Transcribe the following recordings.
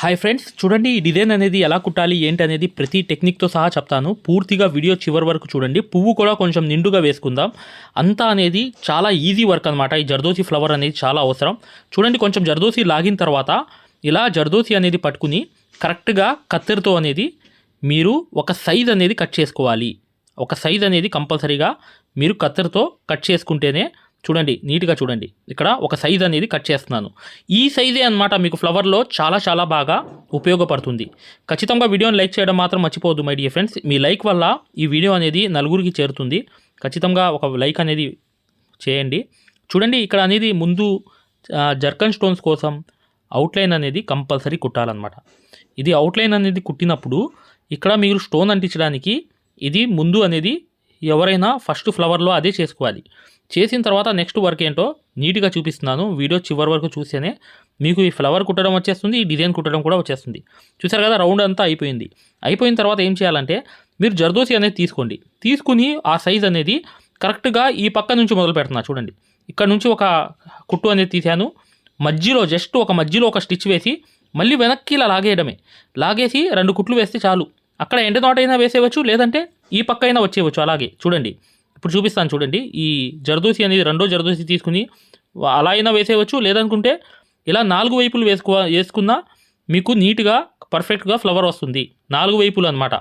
Hi friends చూడండి ఈ design అనేది ఎలా కుట్టాలి ఏంటి అనేది ప్రతి టెక్నిక్తో సహా చెప్తాను. పూర్తిగా వీడియో చివరి వరకు చూడండి. పువ్వు కూడా కొంచెం నిండుగా వేసుకుందాం. అంతా అనేది చాలా ఈజీ వర్క్ అనమాట ఈ జర్దోసి ఫ్లవర్ అనేది చాలా అవసరం. చూడండి కొంచెం జర్దోసి లాగిన తర్వాత ఇలా జర్దోసి అనేది పట్టుకుని కరెక్ట్గా కత్తెరతో అనేది మీరు ఒక సైజ్ అనేది కట్ చేసుకోవాలి. ఒక సైజ్ అనేది కంపల్సరీగా మీరు కత్తెరతో కట్ చేసుకుంటేనే చూడండి నీట్గా చూడండి. ఇక్కడ ఒక సైజ్ అనేది కట్ చేస్తున్నాను. ఈ సైజే అన్నమాట మీకు ఫ్లవర్లో చాలా చాలా బాగా ఉపయోగపడుతుంది. ఖచ్చితంగా వీడియోని లైక్ చేయడం మాత్రం మర్చిపోవద్దు మై డియర్ ఫ్రెండ్స్ మీ లైక్ వల్ల ఈ వీడియో అనేది నలుగురికి చేరుతుంది. ఖచ్చితంగా ఒక లైక్ అనేది చేయండి. చూడండి ఇక్కడ అనేది ముందు జర్కన్ స్టోన్స్ కోసం అవుట్లైన్ అనేది కంపల్సరీ కుట్టాలన్నమాట. ఇది అవుట్లైన్ అనేది కుట్టినప్పుడు ఇక్కడ మీరు స్టోన్ అంటించడానికి ఇది ముందు అనేది ఎవరైనా ఫస్ట్ ఫ్లవర్లో అదే చేసుకోవాలి. చేసిన తర్వాత నెక్స్ట్ వర్క్ ఏంటో నీట్గా చూపిస్తున్నాను. వీడియో చివరి వరకు చూస్తేనే మీకు ఈ ఫ్లవర్ కుట్టడం వచ్చేస్తుంది ఈ డిజైన్ కుట్టడం కూడా వచ్చేస్తుంది. చూసారు కదా రౌండ్ అంతా అయిపోయింది. అయిపోయిన తర్వాత ఏం చేయాలంటే మీరు జర్దోసి అనేది తీసుకోండి. తీసుకుని ఆ సైజ్ అనేది కరెక్ట్గా ఈ పక్క నుంచి మొదలు పెడుతున్నా చూడండి. ఇక్కడ నుంచి ఒక కుట్టు అనేది తీశాను. మధ్యలో జస్ట్ ఒక మధ్యలో ఒక స్టిచ్ వేసి మళ్ళీ వెనక్కి ఇలా లాగేయడమే. లాగేసి రెండు కుట్లు వేస్తే చాలు. అక్కడ ఎండ నోట్ అయినా వేసేయవచ్చు లేదంటే ఈ పక్క అయినా వచ్చేయవచ్చు. అలాగే చూడండి. ఇప్పుడు చూపిస్తాను చూడండి. ఈ జర్దోసి అనేది రెండో జర్దోసి తీసుకుని అలా అయినా వేసేయవచ్చు లేదనుకుంటే ఇలా నాలుగు వైపులు వేసుకో వేసుకున్నా మీకు నీట్గా పర్ఫెక్ట్గా ఫ్లవర్ వస్తుంది. నాలుగు వైపులు అనమాట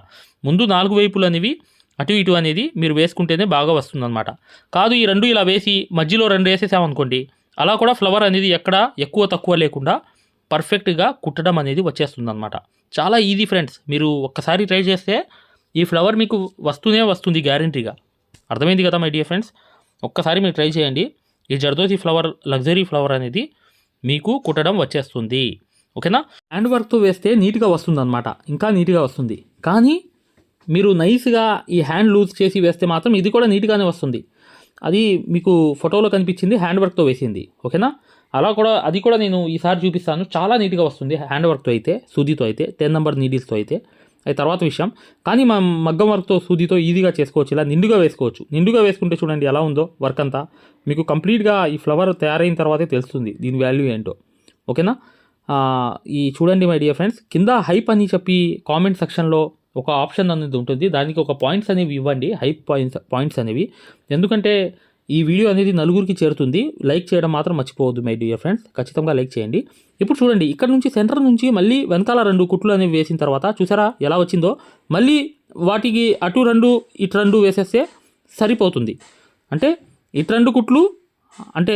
ముందు నాలుగు వైపులు అనేవి అటు ఇటు అనేది మీరు వేసుకుంటేనే బాగా వస్తుందన్నమాట. కాదు ఈ రెండు ఇలా వేసి మధ్యలో రెండు వేసేసామనుకోండి అలా కూడా ఫ్లవర్ అనేది ఎక్కడ ఎక్కువ తక్కువ లేకుండా పర్ఫెక్ట్గా కుట్టడం అనేది వచ్చేస్తుంది అనమాట చాలా ఈజీ ఫ్రెండ్స్ మీరు ఒక్కసారి ట్రై చేస్తే ఈ ఫ్లవర్ మీకు వస్తూనే వస్తుంది గ్యారంటీగా అర్థమైంది కదా మై డియర్ ఫ్రెండ్స్ ఒక్కసారి మీరు ట్రై చేయండి. ఈ జర్దోసి ఫ్లవర్ లగ్జరీ ఫ్లవర్ అనేది మీకు కుట్టడం వచ్చేస్తుంది. ఓకేనా? హ్యాండ్ వర్క్తో వేస్తే నీట్గా వస్తుంది అనమాట ఇంకా నీట్గా వస్తుంది. కానీ మీరు నైస్గా ఈ హ్యాండ్ లూజ్ చేసి వేస్తే మాత్రం ఇది కూడా నీట్గానే వస్తుంది. అది మీకు ఫోటోలో కనిపించింది హ్యాండ్ వర్క్తో వేసింది. ఓకేనా? అలా కూడా అది కూడా నేను ఈసారి చూపిస్తాను. చాలా నీట్గా వస్తుంది హ్యాండ్ వర్క్తో అయితే సూదితో అయితే టెన్ నెంబర్ నీడిల్స్తో అయితే. అది తర్వాత విషయం. కానీ మనం మగ్గం వర్క్తో సూదితో ఈజీగా చేసుకోవచ్చు ఇలా నిండుగా వేసుకోవచ్చు. నిండుగా వేసుకుంటే చూడండి ఎలా ఉందో వర్క్ అంతా. మీకు కంప్లీట్గా ఈ ఫ్లవర్ తయారైన తర్వాతే తెలుస్తుంది దీని వాల్యూ ఏంటో. ఓకేనా? ఈ చూడండి మై డియర్ ఫ్రెండ్స్ కింద హైప్ అని చెప్పి కామెంట్ సెక్షన్లో ఒక ఆప్షన్ అనేది ఉంటుంది. దానికి ఒక పాయింట్స్ అనేవి ఇవ్వండి. హైప్ పాయింట్స్ పాయింట్స్ అనేవి. ఎందుకంటే ఈ వీడియో అనేది నలుగురికి చేరుతుంది. లైక్ చేయడం మాత్రం మర్చిపోవద్దు మై డియర్ ఫ్రెండ్స్. ఖచ్చితంగా లైక్ చేయండి. ఇప్పుడు చూడండి ఇక్కడ నుంచి సెంటర్ నుంచి మళ్ళీ వెనకాల రెండు కుట్లు అనేవి వేసిన తర్వాత చూసారా ఎలా వచ్చిందో? మళ్ళీ వాటికి అటు రెండు ఇటు రెండు వేసేస్తే సరిపోతుంది. అంటే ఇటు రెండు కుట్లు అంటే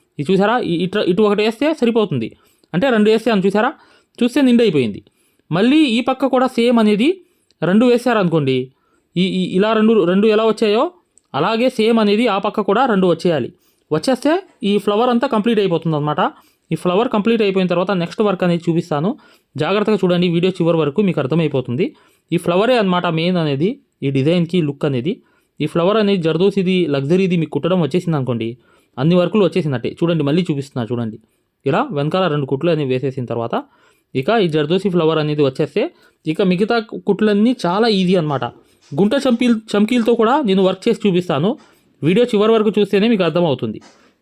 ఇది చూసారా? ఇటు ఇటు ఒకటి వేస్తే సరిపోతుంది. అంటే రెండు వేస్తే అని చూసారా? చూస్తే నిండు అయిపోయింది. మళ్ళీ ఈ పక్క కూడా సేమ్ అనేది రెండు వేసారనుకోండి ఈ- ఇలా రెండు రెండు ఎలా వచ్చాయో అలాగే సేమ్ అనేది ఆ పక్క కూడా రెండు వచ్చేయాలి. వచ్చేస్తే ఈ ఫ్లవర్ అంతా కంప్లీట్ అయిపోతుంది అనమాట ఈ ఫ్లవర్ కంప్లీట్ అయిపోయిన తర్వాత నెక్స్ట్ వర్క్ అనేది చూపిస్తాను. జాగ్రత్తగా చూడండి వీడియో చివరి వరకు మీకు అర్థమైపోతుంది. ఈ ఫ్లవరే అనమాట మెయిన్ అనేది ఈ డిజైన్కి లుక్ అనేది. ఈ ఫ్లవర్ అనేది జర్దోసిది లగ్జరీది మీకు కుట్టడం వచ్చేసింది అనుకోండి అన్ని వర్కులు వచ్చేసినట్టే చూడండి మళ్ళీ చూపిస్తున్నా చూడండి. ఇలా వెనకాల రెండు కుట్లు అనేవి వేసేసిన తర్వాత ఇక ఈ జర్దోసి ఫ్లవర్ అనేది వచ్చేస్తే ఇక మిగతా కుట్లన్నీ చాలా ఈజీ అనమాట గుంట చంకీల్ చంకీలతో కూడా నేను వర్క్ చేసి చూపిస్తాను. వీడియో చివరి వరకు చూస్తేనే మీకు అర్థమవుతుంది.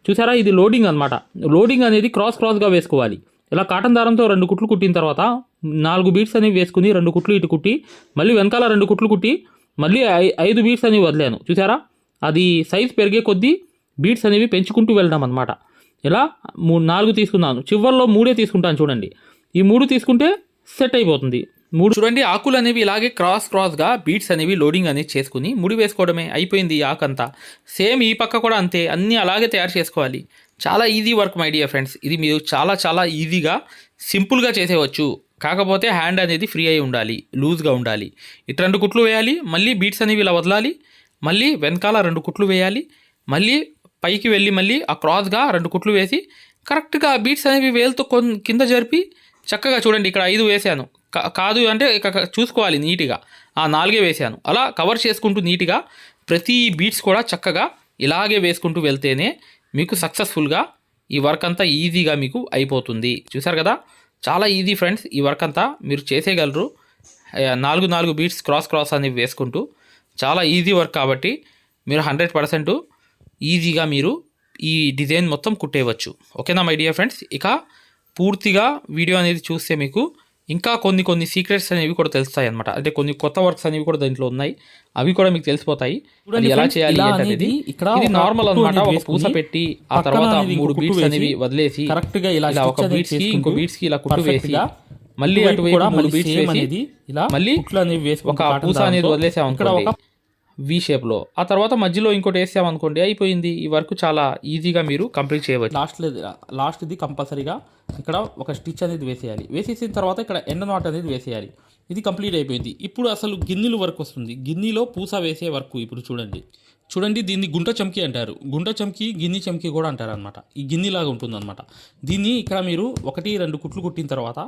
చూసారా ఇది లోడింగ్ అనమాట లోడింగ్ అనేది క్రాస్ క్రాస్గా వేసుకోవాలి. ఇలా కాటన్ దారంతో రెండు కుట్లు కుట్టిన తర్వాత నాలుగు బీట్స్ అనేవి వేసుకుని రెండు కుట్లు ఇటు కుట్టి మళ్ళీ వెనకాల రెండు కుట్లు కుట్టి మళ్ళీ ఐ- ఐదు బీట్స్ అనేవి వదిలాను. చూసారా? అది సైజ్ పెరిగే కొద్దీ బీట్స్ అనేవి పెంచుకుంటూ వెళ్ళడం అనమాట ఇలా మూడు నాలుగు తీసుకున్నాను. చివరిలో మూడే తీసుకుంటాను చూడండి. ఈ మూడు తీసుకుంటే సెట్ అయిపోతుంది. మూడు చూడండి ఆకులు అనేవి ఇలాగే క్రాస్ క్రాస్గా బీట్స్ అనేవి లోడింగ్ అనేది చేసుకుని ముడి వేసుకోవడమే అయిపోయింది ఈ ఆకంతా. సేమ్ ఈ పక్క కూడా అంతే అన్నీ అలాగే తయారు చేసుకోవాలి. చాలా easy work my dear friends. ఇది మీరు చాలా చాలా ఈజీగా సింపుల్గా చేసేవచ్చు కాకపోతే హ్యాండ్ అనేది ఫ్రీ అయి ఉండాలి లూజ్గా ఉండాలి. ఇటు రెండు కుట్లు వేయాలి మళ్ళీ బీట్స్ అనేవి ఇలా వదలాలి మళ్ళీ వెనకాల రెండు కుట్లు వేయాలి మళ్ళీ పైకి వెళ్ళి మళ్ళీ ఆ క్రాస్గా రెండు కుట్లు వేసి కరెక్ట్గా బీట్స్ అనేవి వేలుతో కొన్ కింద జరిపి చక్కగా చూడండి ఇక్కడ ఐదు వేసాను. కా- కాదు అంటే ఇక చూసుకోవాలి నీట్గా. ఆ నాలుగే వేసాను. అలా కవర్ చేసుకుంటూ నీట్గా ప్రతి బీట్స్ కూడా చక్కగా ఇలాగే వేసుకుంటూ వెళ్తేనే మీకు సక్సెస్ఫుల్గా ఈ వర్క్ అంతా ఈజీగా మీకు అయిపోతుంది. చూసారు కదా? చాలా ఈజీ ఫ్రెండ్స్ ఈ వర్క్ అంతా మీరు చేసేయగలరు. నాలుగు నాలుగు బీట్స్ క్రాస్ క్రాస్ అనేవి వేసుకుంటూ. చాలా ఈజీ వర్క్ కాబట్టి మీరు హండ్రెడ్ పర్సెంట్ ఈజీగా మీరు ఈ డిజైన్ మొత్తం కుట్టేయవచ్చు. ఓకేనా మై డియర్ ఫ్రెండ్స్ ఇక పూర్తిగా వీడియో అనేది చూస్తే మీకు ఇంకా కొన్ని కొన్ని సీక్రెట్స్ అనేవి కూడా తెలుస్తాయి అనమాట అంటే కొన్ని కొత్త వర్క్స్ అనేవి కూడా దీంట్లో ఉన్నాయి. అవి కూడా మీకు తెలిసిపోతాయి. ఎలా చేయాలి అనేది ఇక్కడ ఇది నార్మల్ అనమాట ఒక పూస పెట్టి ఆ తర్వాత మూడు బీట్స్ అనేవి వదిలేసి correct గా ఇలా ఒక బీట్స్కి ఇంకో బీట్స్కి ఇలా కుట్టు వేసి మళ్ళీ కూడా మూడు మళ్ళీ బీట్స్ వేసి అనేది ఇలా మళ్ళీ కుట్లు అనేవి వేసుకుంటూ ఒక పూస అనేది వదిలేసాం ఇక్కడ వి షేప్లో ఆ తర్వాత మధ్యలో ఇంకోటి వేసామనుకోండి అయిపోయింది. ఈ వర్క్ చాలా ఈజీగా మీరు కంప్లీట్ చేయవచ్చు. లాస్ట్ లాస్ట్ ఇది కంపల్సరీగా ఇక్కడ ఒక స్టిచ్ అనేది వేసేయాలి. వేసేసిన తర్వాత ఇక్కడ ఎండ నాట్ అనేది వేసేయాలి. ఇది కంప్లీట్ అయిపోయింది. ఇప్పుడు అసలు గిన్నెలు వర్క్ వస్తుంది. గిన్నెలో పూస వేసే వర్క్ ఇప్పుడు చూడండి. చూడండి దీన్ని గుంట చమ్కి అంటారు. గుంట చమ్కి గిన్నె చమ్కి కూడా అంటారు అనమాట ఈ గిన్నెలాగా ఉంటుందన్నమాట. దీన్ని ఇక్కడ మీరు ఒకటి రెండు కుట్లు కుట్టిన తర్వాత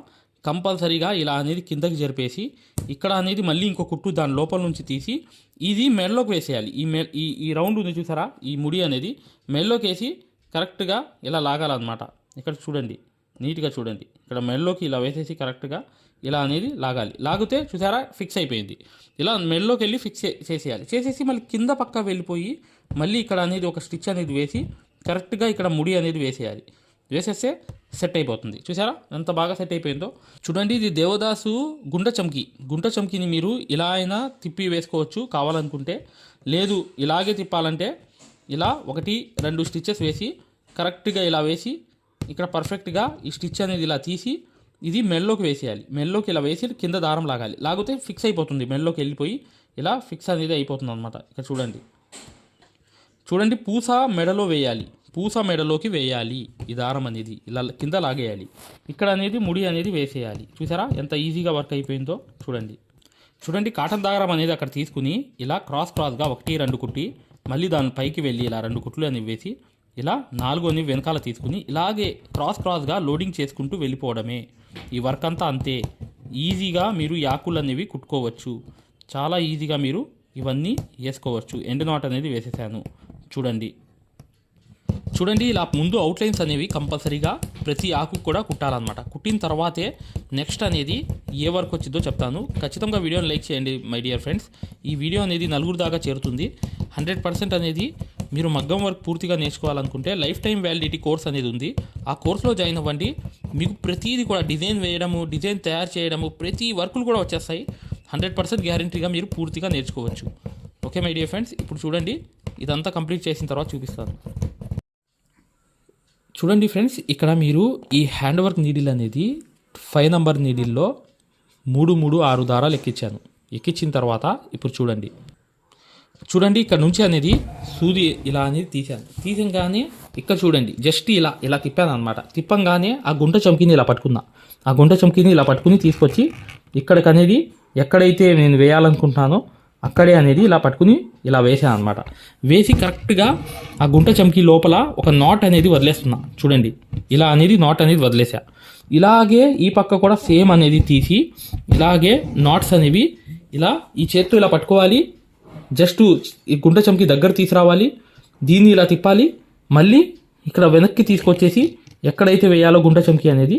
కంపల్సరీగా ఇలా అనేది కిందకి జరిపేసి ఇక్కడ అనేది మళ్ళీ ఇంకో కుట్టు దాని లోపల నుంచి తీసి ఇది మెడలోకి వేసేయాలి. ఈ మె ఈ ఈ రౌండ్ ఉంది చూసారా? ఈ ముడి అనేది మెడలోకి వేసి కరెక్ట్గా ఇలా లాగాలన్నమాట. ఇక్కడ చూడండి నీట్గా చూడండి. ఇక్కడ మెడలోకి ఇలా వేసేసి కరెక్ట్గా ఇలా అనేది లాగాలి. లాగితే చూసారా? ఫిక్స్ అయిపోయింది. ఇలా మెడలోకి వెళ్ళి ఫిక్స్ చేసేయాలి. చేసేసి మళ్ళీ కింద పక్క వెళ్ళిపోయి మళ్ళీ ఇక్కడ అనేది ఒక స్టిచ్ అనేది వేసి కరెక్ట్గా ఇక్కడ ముడి అనేది వేసేయాలి. వేసేస్తే సెట్ అయిపోతుంది. చూసారా ఎంత బాగా సెట్ అయిపోయిందో. చూడండి ఇది దేవదాసు గుంట చమ్కి. గుంట చమ్కిని మీరు ఇలా అయినా తిప్పి వేసుకోవచ్చు కావాలనుకుంటే. లేదు ఇలాగే తిప్పాలంటే ఇలా ఒకటి రెండు స్టిచ్చెస్ వేసి కరెక్ట్గా ఇలా వేసి ఇక్కడ పర్ఫెక్ట్గా ఈ స్టిచ్ అనేది ఇలా తీసి ఇది మెల్లోకి వేసేయాలి. మెల్లోకి ఇలా వేసి కింద దారం లాగాలి. లాగితే ఫిక్స్ అయిపోతుంది. మెల్లోకి వెళ్ళిపోయి ఇలా ఫిక్స్ అనేది అయిపోతుంది అనమాట ఇక్కడ చూడండి. చూడండి పూస మెడలో వేయాలి. పూస మెడలోకి వేయాలి. ఈ దారం అనేది ఇలా కింద లాగేయాలి. ఇక్కడ అనేది ముడి అనేది వేసేయాలి. చూసారా ఎంత ఈజీగా వర్క్ అయిపోయిందో చూడండి. చూడండి కాటన్ దారం అనేది అక్కడ తీసుకుని ఇలా క్రాస్ క్రాస్గా ఒకటి రెండు కుట్టి మళ్ళీ దాని పైకి వెళ్ళి ఇలా రెండు కుట్లు అనేవి వేసి ఇలా నాలుగు అనేవి వెనకాల తీసుకుని ఇలాగే క్రాస్ క్రాస్గా లోడింగ్ చేసుకుంటూ వెళ్ళిపోవడమే. ఈ వర్క్ అంతా అంతే. ఈజీగా మీరు యాకులు అనేవి కుట్టుకోవచ్చు. చాలా ఈజీగా మీరు ఇవన్నీ వేసుకోవచ్చు. ఎండ్ నాట్ అనేది వేసేసాను. చూడండి. చూడండి ఇలా ముందు అవుట్లైన్స్ అనేవి కంపల్సరీగా ప్రతి ఆకు కూడా కుట్టాలన్నమాట. కుట్టిన తర్వాతే నెక్స్ట్ అనేది ఏ వర్క్ వచ్చిందో చెప్తాను. ఖచ్చితంగా వీడియోని లైక్ చేయండి మై డియర్ ఫ్రెండ్స్ ఈ వీడియో అనేది నలుగురు దాకా చేరుతుంది. హండ్రెడ్ పర్సెంట్ అనేది మీరు మగ్గం వర్క్ పూర్తిగా నేర్చుకోవాలనుకుంటే లైఫ్ టైం వ్యాలిడిటీ కోర్స్ అనేది ఉంది. ఆ కోర్స్లో జాయిన్ అవ్వండి. మీకు ప్రతిదీ కూడా డిజైన్ వేయడము డిజైన్ తయారు చేయడము ప్రతి వర్కులు కూడా వచ్చేస్తాయి. హండ్రెడ్ పర్సెంట్ గ్యారంటీగా మీరు పూర్తిగా నేర్చుకోవచ్చు. ఓకే మై డియర్ ఫ్రెండ్స్ ఇప్పుడు చూడండి ఇదంతా కంప్లీట్ చేసిన తర్వాత చూపిస్తాను. చూడండి ఫ్రెండ్స్ ఇక్కడ మీరు ఈ హ్యాండ్ వర్క్ నీడిల్ అనేది ఫైవ్ నంబర్ నీడిల్లో మూడు మూడు ఆరు దారాలు ఎక్కించాను ఎక్కించిన తర్వాత ఇప్పుడు చూడండి. చూడండి ఇక్కడ నుంచి అనేది సూది ఇలా అనేది తీసాను తీసంగానే ఇక్కడ చూడండి జస్ట్ ఇలా ఇలా తిప్పాను అనమాట తిప్పంగానే ఆ గుంట చమ్కిని ఇలా పట్టుకున్నా. ఆ గుంట చమ్కిని ఇలా పట్టుకుని తీసుకొచ్చి ఇక్కడికి అనేది ఎక్కడైతే నేను వేయాలనుకుంటున్నానో అక్కడే అనేది ఇలా పట్టుకుని ఇలా వేసాను అనమాట వేసి కరెక్ట్గా ఆ గుంట చమ్కి లోపల ఒక నాట్ అనేది వదిలేస్తున్నా. చూడండి. ఇలా అనేది నాట్ అనేది వదిలేసా ఇలాగే ఈ పక్క కూడా సేమ్ అనేది తీసి ఇలాగే నాట్స్ అనేవి ఇలా ఈ చేత్తో ఇలా పట్టుకోవాలి. జస్ట్ ఈ గుంట చమ్కి దగ్గర తీసుకురావాలి. దీన్ని ఇలా తిప్పాలి. మళ్ళీ ఇక్కడ వెనక్కి తీసుకొచ్చేసి ఎక్కడైతే వేయాలో గుంట చమ్కి అనేది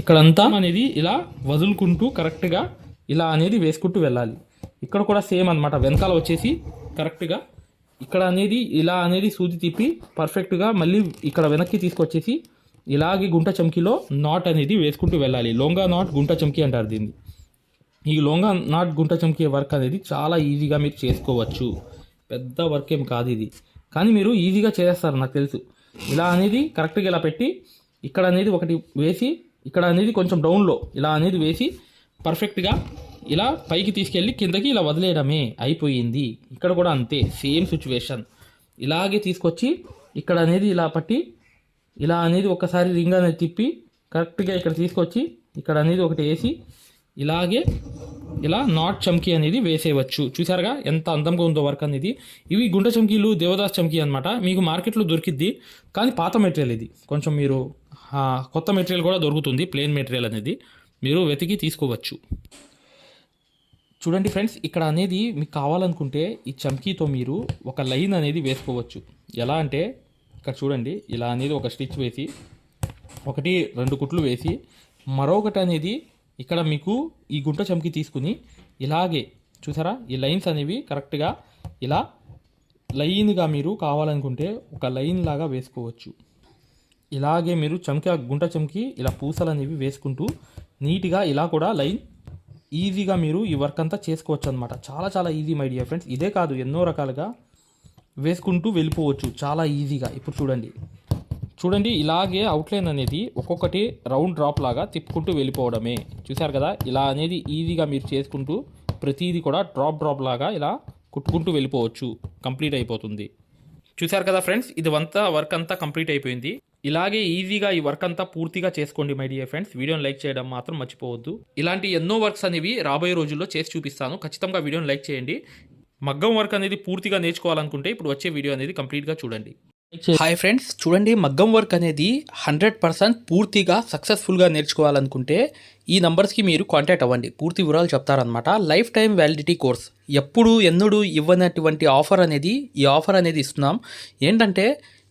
ఇక్కడంతా అనేది ఇలా వదులుకుంటూ కరెక్ట్గా ఇలా అనేది వేసుకుంటూ వెళ్ళాలి. ఇక్కడ కూడా సేమ్ అనమాట వెనకాల వచ్చేసి కరెక్ట్గా ఇక్కడ అనేది ఇలా అనేది సూది తిప్పి పర్ఫెక్ట్గా మళ్ళీ ఇక్కడ వెనక్కి తీసుకొచ్చేసి ఇలాగే గుంట చమ్కీలో నాట్ అనేది వేసుకుంటూ వెళ్ళాలి. లొంగా నాట్ గుంట చమ్కీ అంటారు దీన్ని. ఈ లొంగా నాట్ గుంట చమ్కే వర్క్ అనేది చాలా ఈజీగా మీరు చేసుకోవచ్చు. పెద్ద వర్క్ ఏం కాదు ఇది. కానీ మీరు ఈజీగా చేస్తారు నాకు తెలుసు. ఇలా అనేది కరెక్ట్గా ఇలా పెట్టి ఇక్కడ అనేది ఒకటి వేసి ఇక్కడ అనేది కొంచెం డౌన్లో ఇలా అనేది వేసి పర్ఫెక్ట్గా ఇలా పైకి తీసుకెళ్ళి కిందకి ఇలా వదిలేయడమే అయిపోయింది. ఇక్కడ కూడా అంతే సేమ్ సిచ్యువేషన్. ఇలాగే తీసుకొచ్చి ఇక్కడ అనేది ఇలా పట్టి ఇలా అనేది ఒకసారి రింగ్ అనేది తిప్పి కరెక్ట్గా ఇక్కడ తీసుకొచ్చి ఇక్కడ అనేది ఒకటి వేసి ఇలాగే ఇలా నాట్ చమ్కీ అనేది వేసేయవచ్చు. చూసారుగా ఎంత అందంగా ఉందో వర్క్ అనేది. ఇవి గుండె చమ్కీలు దేవదాస్ చమ్కీ అనమాట మీకు మార్కెట్లో దొరికిద్ది కానీ పాత మెటీరియల్ ఇది. కొంచెం మీరు కొత్త మెటీరియల్ కూడా దొరుకుతుంది ప్లెయిన్ మెటీరియల్ అనేది. మీరు వెతికి తీసుకోవచ్చు. చూడండి ఫ్రెండ్స్ ఇక్కడ అనేది మీకు కావాలనుకుంటే ఈ చమ్కీతో మీరు ఒక లైన్ అనేది వేసుకోవచ్చు. ఎలా అంటే ఇక్కడ చూడండి ఇలా అనేది ఒక స్టిచ్ వేసి ఒకటి రెండు కుట్లు వేసి మరొకటి అనేది ఇక్కడ మీకు ఈ గుంట చమ్కి తీసుకుని ఇలాగే చూసారా? ఈ లైన్స్ అనేవి కరెక్ట్గా ఇలా లైన్గా మీరు కావాలనుకుంటే ఒక లైన్ లాగా వేసుకోవచ్చు. ఇలాగే మీరు చమ్కి గుంట చమ్కి ఇలా పూసలు అనేవి వేసుకుంటూ నీట్గా ఇలా కూడా లైన్ ఈజీగా మీరు ఈ వర్క్ అంతా చేసుకోవచ్చు అనమాట చాలా చాలా ఈజీ మై డియర్ ఫ్రెండ్స్ ఇదే కాదు ఎన్నో రకాలుగా వేసుకుంటూ వెళ్ళిపోవచ్చు. చాలా ఈజీగా. ఇప్పుడు చూడండి. చూడండి ఇలాగే అవుట్లైన్ అనేది ఒక్కొక్కటి రౌండ్ డ్రాప్ లాగా తిప్పుకుంటూ వెళ్ళిపోవడమే. చూశారు కదా? ఇలా అనేది ఈజీగా మీరు చేసుకుంటూ ప్రతిదీ కూడా డ్రాప్ డ్రాప్ లాగా ఇలా కుట్టుకుంటూ వెళ్ళిపోవచ్చు. కంప్లీట్ అయిపోతుంది. చూశారు కదా ఫ్రెండ్స్ ఇది అంతా వర్క్ అంతా కంప్లీట్ అయిపోయింది. ఇలాగే ఈజీగా ఈ వర్క్ అంతా పూర్తిగా చేసుకోండి మై డియర్ ఫ్రెండ్స్ వీడియోని లైక్ చేయడం మాత్రం మర్చిపోవద్దు. ఇలాంటి ఎన్నో వర్క్స్ అనేవి రాబోయే రోజుల్లో చేసి చూపిస్తాను. ఖచ్చితంగా వీడియోని లైక్ చేయండి. మగ్గం వర్క్ అనేది పూర్తిగా నేర్చుకోవాలనుకుంటే ఇప్పుడు వచ్చే వీడియో అనేది కంప్లీట్గా చూడండి. హాయ్ ఫ్రెండ్స్ చూడండి మగ్గం వర్క్ అనేది హండ్రెడ్ పర్సెంట్ పూర్తిగా సక్సెస్ఫుల్గా నేర్చుకోవాలనుకుంటే ఈ నంబర్స్కి మీరు కాంటాక్ట్ అవ్వండి. పూర్తి వివరాలు చెప్తారనమాట లైఫ్ టైం వ్యాలిడిటీ కోర్స్ ఎప్పుడు ఎన్నడూ ఇవ్వనటువంటి ఆఫర్ అనేది ఈ ఆఫర్ అనేది ఇస్తున్నాం. ఏంటంటే